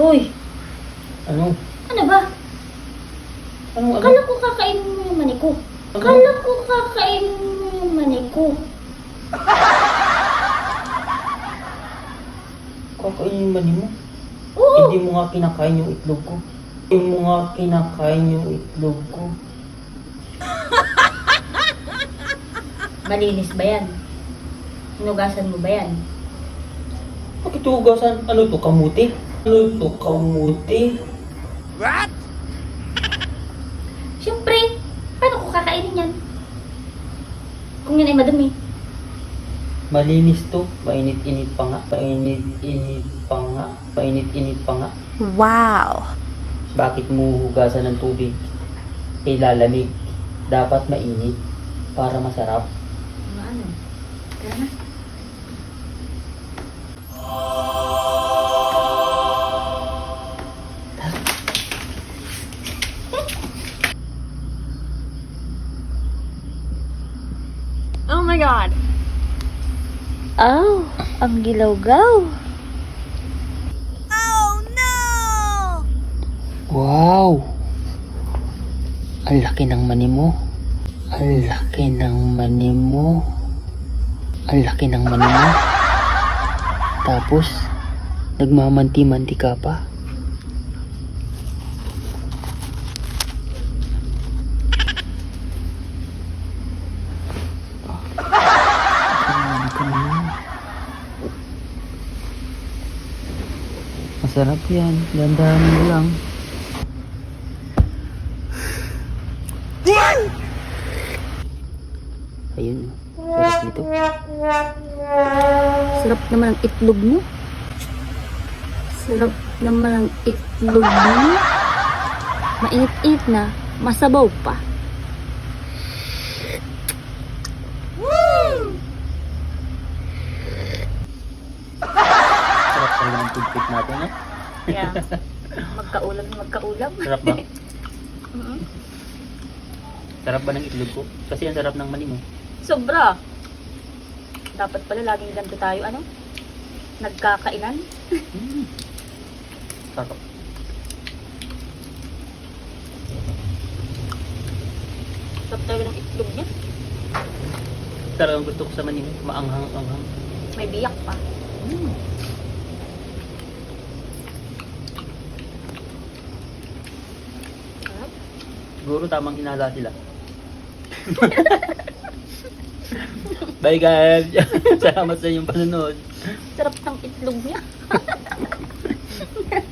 Hoy, Ano? ano ba? Ano? Ano? Kala ko kakainin mo yung mani ko. Kala ko kakainin mo yung mani ko. Kakainin yung mani mo? Oo. Hindi mo nga kinakain yung itlog ko. Hindi mo nga kinakain yung itlog ko. Malinis ba yan? Hinugasan mo ba yan? Bakit hugasan? Ano to? Kamuti? Ano to? Kamuti? Siyempre, paano ko kakainin yan? Kung yan ay madumi. Malinis to. Mainit-init pa nga. Mainit-init pa nga. Mainit-init pa nga. Wow. Bakit mo hugasan ng tubig? Ilalamig. Dapat mainit. Para masarap. Ano? Tara na. Oh my God. Oh, ang gilaw-gaw. Oh no! Wow! Ang laki ng mani mo. Ang laki ng mani mo. Ang laki ng mani mo. Tapos, nagmamanti-manti ka pa. Ah, ang laki naman. Masarap yan. Dandahan mo lang. Ayun. Sarap nito. Sarap naman ang itlog mo. Sarap naman ang itlog mo. Mainit-init na, masabaw pa. Sarap talaga ng toothpick natin, eh. Kaya, magkaulam na magkaulam. Sarap ba? Mhm. Sarap ba ng itlog ko? Kasi ang sarap ng mani mo. Sobra. Dapat pala laging ganito tayo, ano? Nagkakainan. Mm. Sarap. Sarap talaga ng itlog niya. Talagang gusto ko sa mani mo. Maanghang-anghang. May biyak pa. Mm. Siguro tamang hinala sila. Bye guys! Salamat sa inyong panonood. Sarap ng itlog niya.